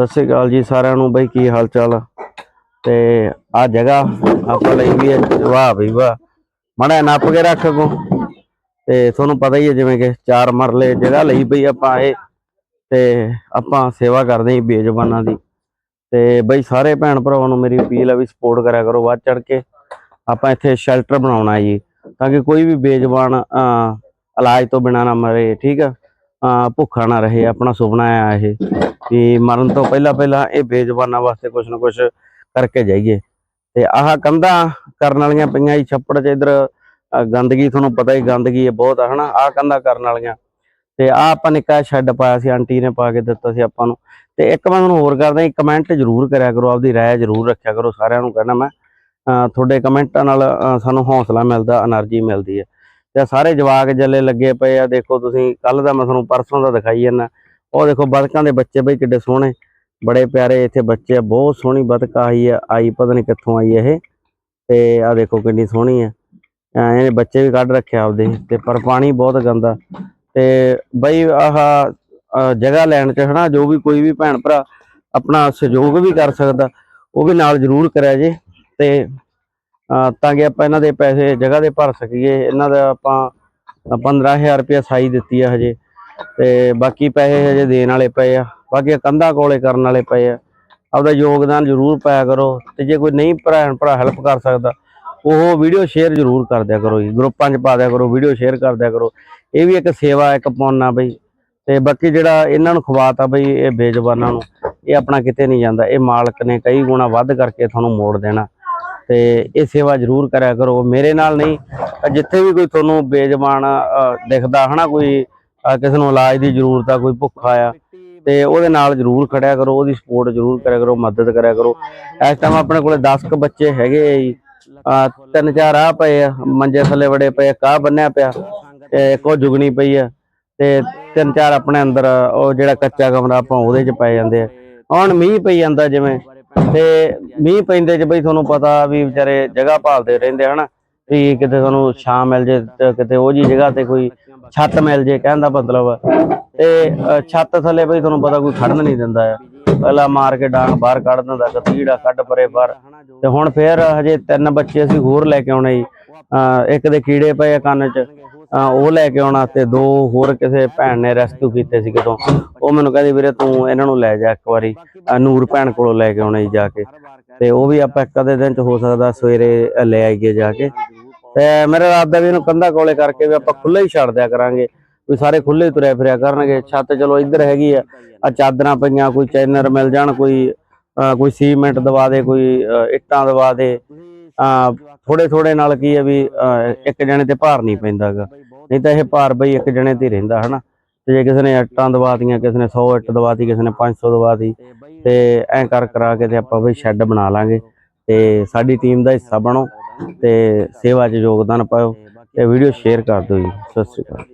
ਸਤਿ ਸ਼੍ਰੀ ਅਕਾਲ ਜੀ ਸਾਰਿਆਂ ਨੂੰ ਬਈ, ਕੀ ਹਾਲ ਚਾਲ ਆ ਤੇ ਆ ਜਗ੍ਹਾ ਆਪਾਂ ਲਈ ਵੀ ਵਾਹ ਬਈ ਵਾਹ। ਮੜਾ ਨੱਪ ਕੇ ਰੱਖ ਕੋ ਤੇ ਤੁਹਾਨੂੰ ਪਤਾ ਹੀ ਹੈ ਜਿਵੇਂ ਕਿ ਚਾਰ ਮਰਲੇ ਜਗ੍ਹਾ ਲਈ ਪਈ ਆਪਾਂ ਇਹ। ਤੇ ਆਪਾਂ ਸੇਵਾ ਕਰਦੇ ਹਾਂ ਬੇਜ਼ਬਾਨਾਂ ਦੀ। ਤੇ ਬਈ ਸਾਰੇ ਭੈਣ ਭਰਾਵਾਂ ਨੂੰ ਮੇਰੀ ਅਪੀਲ ਆ ਵੀ ਸਪੋਰਟ ਕਰਿਆ ਕਰੋ ਵੱਧ ਚੜ ਕੇ। ਆਪਾਂ ਇੱਥੇ ਸ਼ੈਲਟਰ ਬਣਾਉਣਾ ਜੀ, ਤਾਂ ਕਿ ਕੋਈ ਵੀ ਬੇਜ਼ਬਾਨ ਇਲਾਜ ਤੋਂ ਬਿਨਾ ਨਾ ਮਰੇ, ਠੀਕ ਆ? ਭੁੱਖਾ ਨਾ ਰਹੇ, ਆਪਣਾ ਸੁਪਨਾ ਆ ਇਹ। ਕਿ ਮਰਨ ਤੋਂ ਪਹਿਲਾਂ ਪਹਿਲਾਂ ਇਹ ਬੇਜ਼ਬਾਨਾਂ ਵਾਸਤੇ ਕੁਛ ਨਾ ਕੁਛ ਕਰਕੇ ਜਾਈਏ। ਤੇ ਆਹ ਕੰਧਾਂ ਕਰਨ ਵਾਲੀਆਂ ਪਈਆਂ ਹੀ ਛੱਪੜ 'ਚ ਇਧਰ ਗੰਦਗੀ ਤੁਹਾਨੂੰ ਪਤਾ ਹੀ ਗੰਦਗੀ ਹੈ ਬਹੁਤ ਹਨਾ? ਆਹ ਕੰਧਾਂ ਕਰਨ ਵਾਲੀਆਂ। ਤੇ ਆ ਆਪਾਂ ਨਿੱਕਾ ਸ਼ੈੱਡ ਪਾਇਆ ਸੀ, ਆਂਟੀ ਨੇ ਪਾ ਕੇ ਦਿੱਤਾ ਸੀ ਆਪਾਂ ਨੂੰ। ਤੇ ਇੱਕ ਮੈਂ ਤੁਹਾਨੂੰ ਹੋਰ ਕਰਦਾ ਜੀ, ਕਮੈਂਟ ਜ਼ਰੂਰ ਕਰਿਆ ਕਰੋ, ਆਪਦੀ رائے ਜ਼ਰੂਰ ਰੱਖਿਆ ਕਰੋ, ਸਾਰਿਆਂ ਨੂੰ ਕਹਿੰਦਾ ਮੈਂ। ਤੁਹਾਡੇ ਕਮੈਂਟਾਂ ਨਾਲ ਸਾਨੂੰ ਹੌਸਲਾ ਮਿਲਦਾ એનર્ਜੀ ਮਿਲਦੀ ਹੈ। ਤੇ ਸਾਰੇ ਜਵਾਕ ਜੱਲੇ ਲੱਗੇ ਪਏ ਆ, ਦੇਖੋ ਤੁਸੀਂ ਕੱਲ ਦਾ ਮੈਂ ਤੁਹਾਨੂੰ, ਪਰਸੋਂ ਦਾ ਦਿਖਾਈ ਜਾਂਦਾ। ਉਹ ਦੇਖੋ ਬਤਕਾਂ ਦੇ ਬੱਚੇ ਬਈ ਕਿੱਡੇ ਸੋਹਣੇ, ਬੜੇ ਪਿਆਰੇ ਇੱਥੇ ਬੱਚੇ ਆ, ਬਹੁਤ ਸੋਹਣੀ ਬਤਕ ਆਈ ਆ, ਆਈ ਪਤਾ ਨਹੀਂ ਕਿੱਥੋਂ ਆਈ ਇਹ, ਤੇ ਆ ਦੇਖੋ ਕਿੰਨੀ ਸੋਹਣੀ ਆ। ਇਹਨੇ ਬੱਚੇ ਵੀ ਕੱਢ ਰੱਖਿਆ ਆਪਦੇ, ਤੇ ਪਰ ਪਾਣੀ ਬਹੁਤ ਗੰਦਾ। ਤੇ ਬਈ ਆਹ ਜਗ੍ਹਾ ਲੈਣ ਚ ਹਨਾ, ਜੋ ਵੀ ਕੋਈ ਵੀ ਭੈਣ ਭਰਾ ਆਪਣਾ ਸਹਿਯੋਗ ਵੀ ਕਰ ਸਕਦਾ, ਉਹ ਵੀ ਨਾਲ ਜ਼ਰੂਰ ਕਰਿਆ ਜੇ, ਤੇ ਤਾਂ ਕਿ ਆਪਾਂ ਇਹਨਾਂ ਦੇ ਪੈਸੇ ਜਗ੍ਹਾ ਦੇ ਭਰ ਸਕੀਏ, ਇਹਨਾਂ ਦਾ ਆਪਾਂ 15000 ਰੁਪਏ ਸਾਈ ਦਿੱਤੀ ਆ ਹਜੇ। ਤੇ ਬਾਕੀ ਪੈਸੇ ਹਜੇ ਦੇਣ ਵਾਲੇ ਪਏ ਆ। ਬਾਕੀ ਕੰਧਾਂ ਕੋਲੇ ਕਰਨ ਵਾਲੇ ਪਏ ਆ। ਆਪਦਾ ਯੋਗਦਾਨ ਜ਼ਰੂਰ ਪਾਇਆ ਕਰੋ ਤੇ ਜੇ ਕੋਈ ਨਹੀਂ ਭੈਣ ਭਰਾ ਹੈਲਪ ਕਰ ਸਕਦਾ ਉਹ ਵੀਡੀਓ ਸ਼ੇਅਰ ਜ਼ਰੂਰ ਕਰ ਦਿਆ ਕਰੋ ਜੀ। ਗਰੁੱਪਾਂ 'ਚ ਪਾ ਦਿਆ ਕਰੋ ਵੀਡੀਓ ਸ਼ੇਅਰ ਕਰ ਦਿਆ ਕਰੋ। ਇਹ ਵੀ ਇੱਕ ਸੇਵਾ ਇੱਕ ਪੁੰਨ ਬਈ। ਤੇ ਬਾਕੀ ਜਿਹੜਾ ਇਹਨਾਂ ਨੂੰ ਖਵਾਤਾ ਬਈ ਇਹ ਬੇਜ਼ਬਾਨਾਂ ਨੂੰ ਇਹ ਆਪਣਾ ਕਿਤੇ ਨਹੀਂ ਜਾਂਦਾ। ਇਹ ਮਾਲਕ ਨੇ ਕਈ ਗੁਣਾ ਵੱਧ ਕਰਕੇ ਤੁਹਾਨੂੰ ਮੋੜ ਦੇਣਾ। ਤੇ ਇਹ ਸੇਵਾ ਜ਼ਰੂਰ ਕਰਿਆ ਕਰੋ। ਮੇਰੇ ਨਾਲ ਨਹੀਂ ਜਿੱਥੇ ਵੀ ਕੋਈ ਤੁਹਾਨੂੰ ਬੇਜ਼ਬਾਨ ਅ, ਦਿਖਦਾ ਹਨਾ ਕੋਈ ਕਿਸੇ ਨੂੰ ਇਲਾਜ ਦੀ ਜ਼ਰੂਰਤ ਆ, ਕੋਈ ਭੁੱਖਾ ਆ, ਤੇ ਉਹਦੇ ਨਾਲ ਜ਼ਰੂਰ ਖੜਿਆ ਕਰੋ, ਉਹਦੀ ਸਪੋਰਟ ਜ਼ਰੂਰ ਕਰਿਆ ਕਰੋ, ਮਦਦ ਕਰਿਆ ਕਰੋ। ਇਸ ਟਾਈਮ ਆਪਣੇ ਕੋਲੇ 10 ਕ ਬੱਚੇ ਹੈਗੇ ਆ ਜੀ। ਤਿੰਨ ਚਾਰ ਆ ਪਏ ਆ, ਮੰਜੇ ਥੱਲੇ ਵੜੇ ਪਏ ਆ, ਕਾਹ ਬੰਨਿਆ ਪਿਆ, ਤੇ ਇੱਕ ਉਹ ਜੁਗਣੀ ਪਈ ਆ, ਤੇ ਤਿੰਨ ਚਾਰ ਆਪਣੇ ਅੰਦਰ ਉਹ ਜਿਹੜਾ ਕੱਚਾ ਕਮਰਾ ਆਪਾਂ ਉਹਦੇ 'ਚ ਪੈ ਜਾਂਦੇ ਆ। ਹੁਣ ਮੀਂਹ ਪਈ ਜਾਂਦਾ ਜਿਵੇਂ, ਤੇ ਮੀਂਹ ਪੈਂਦੇ 'ਚ ਬਈ ਤੁਹਾਨੂੰ ਪਤਾ ਵੀ ਵਿਚਾਰੇ ਜਗ੍ਹਾ ਭਾਲਦੇ ਰਹਿੰਦੇ ਹਨਾ। ਵੀ ਕਿਤੇ ਤੁਹਾਨੂੰ ਛਾਂ ਮਿਲ ਜੇ ਤੇ ਕਿਤੇ ਉਹ ਜੀ ਜਗ੍ਹਾ ਤੇ ਕੋਈ ਛੱਤ ਮਿਲ ਜੇ ਕਹਿੰਦਾ ਮਤਲਬ। ਤੇ ਛੱਤ ਥੱਲੇ ਬਈ ਤੁਹਾਨੂੰ ਪਤਾ ਕੋਈ ਖੜਨ ਨਹੀਂ ਦਿੰਦਾ ਆ। ਪਹਿਲਾਂ ਮਾਰ ਕੇ ਡਾਂਗ ਬਾਹਰ ਕੱਢ ਦਿੰਦਾ ਕਤੀੜਾ ਕੱਢ ਪਰੇ ਬਾਹਰ। ਤੇ ਹੁਣ ਫੇਰ ਹਜੇ ਤਿੰਨ ਬੱਚੇ ਅਸੀਂ ਹੋਰ ਲੈ ਕੇ ਆਉਣੇ ਜੀ। ਇੱਕ ਦੇ ਕੀੜੇ ਪਏ ਕੰਨ 'ਚ ਉਹ ਲੈ ਕੇ ਆਉਣਾ ਤੇ ਦੋ ਹੋਰ ਕਿਸੇ ਭੈਣ ਨੇ ਰੈਸਕਿਊ ਕੀਤੇ ਸੀ ਕਿਤੋਂ। ਉਹ ਮੈਨੂੰ ਕਹਿੰਦੀ, ਵੀਰੇ ਤੂੰ ਇਹਨਾਂ ਨੂੰ ਲੈ ਜਾ ਇੱਕ ਵਾਰੀ ਨੂਰ ਭੈਣ ਕੋਲੋਂ ਲੈ ਕੇ ਆਉਣਾ ਜੀ ਜਾ ਕੇ। ਤੇ ਉਹ ਵੀ ਆਪਾਂ ਇੱਕ ਅੱਧੇ ਦਿਨ ਚ ਹੋ ਸਕਦਾ ਸਵੇਰੇ ਲੈ ਆਈਏ ਜਾ ਕੇ। ਤੇ ਮੇਰਾ ਇਰਾਦਾ ਵੀ ਇਹਨੂੰ ਕੰਧਾ ਕੋਲੇ ਕਰਕੇ ਵੀ ਆਪਾਂ ਖੁੱਲੇ ਹੀ ਛੱਡ ਦਿਆ ਕਰਾਂਗੇ। ਵੀ ਸਾਰੇ ਖੁੱਲੇ ਹੀ ਤੁਰਿਆ ਫਿਰਿਆ ਕਰਨਗੇ। ਛੱਤ ਚਲੋ ਇੱਧਰ ਹੈਗੀ ਆ। ਆ ਚਾਦਰਾਂ ਪਈਆਂ, ਕੋਈ ਚੈਨਰ ਮਿਲ ਜਾਣ, ਕੋਈ ਕੋਈ ਸੀਮੈਂਟ ਦਵਾ ਦੇ, ਕੋਈ ਇੱਟਾਂ ਦਵਾ ਦੇ। ਥੋੜੇ ਥੋੜੇ ਨਾਲ ਕੀ ਹੈ ਵੀ ਇੱਕ ਜਣੇ ਤੇ ਭਾਰ ਨਹੀਂ ਪੈਂਦਾਗਾ। ਨਹੀਂ ਤਾਂ ਇਹ ਭਾਰ ਬਈ ਇੱਕ ਜਣੇ ਤੇ ਰਹਿੰਦਾ, ਹਨਾ? ਤੇ ਜੇ ਕਿਸੇ ਨੇ ਇੱਟਾਂ ਦਵਾਤੀਆਂ, ਕਿਸੇ ਨੇ 100 ਇੱਟ ਦਵਾਤੀ, ਕਿਸੇ ਨੇ 500 ਦਵਾਤੀ, ਤੇ ਐਂ ਕਰ ਕਰਾ ਕੇ ਤੇ ਆਪਾਂ ਬਈ ਸ਼ੈੱਡ ਬਣਾ ਲਾਂਗੇ। ਤੇ ਸਾਡੀ ਟੀਮ ਦਾ ਹਿੱਸਾ ਬਣੋ ਤੇ ਸੇਵਾ 'ਚ ਯੋਗਦਾਨ ਪਾਓ ਤੇ ਵੀਡੀਓ ਸ਼ੇਅਰ ਕਰ ਦਿਓ ਜੀ। ਸਤਿ ਸ਼੍ਰੀ ਅਕਾਲ।